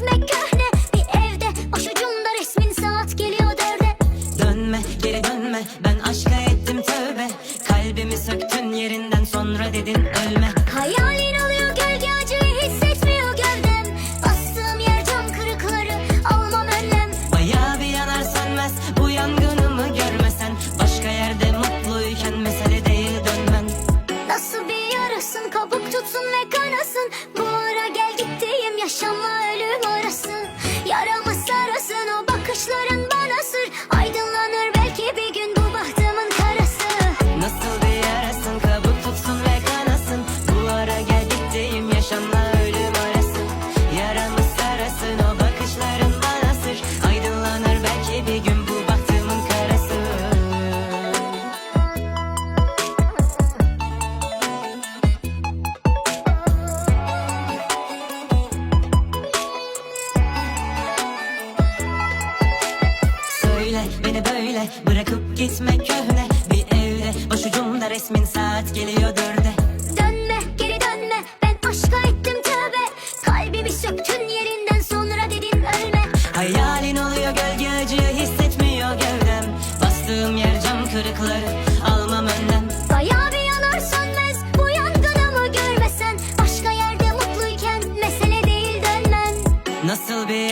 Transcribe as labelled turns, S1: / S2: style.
S1: gezmek köhne. Bir evde Başucumda resmin saat geliyor dörde.
S2: Dönme geri dönme. Ben aşka ettim tövbe. Kalbimi söktün yerinden sonra dedin ölme.
S1: Hayalin alıyor gölge acıyı hissetmiyor gövdem. Bastığım yer cam kırıkları almam önlem.
S2: Bayağı bir yanar sönmez bu yangınımı görmesen. Başka yerde mutluyken mesele değil dönmen.
S1: Nasıl bir yarasın kabuk tutsun ve kanasın. Bu
S2: Söyle beni böyle bırakıp gitme köhne. Bir evde başucumda resmin saat geliyor dörde.
S1: Dönme geri dönme. Ben aşka ettim tövbe. Kalbimi söktün yerinden sonra dedin ölme.
S2: Hayalin oluyor gölge acıyı hissetmiyor gövdem. Bastığım yer cam kırıkları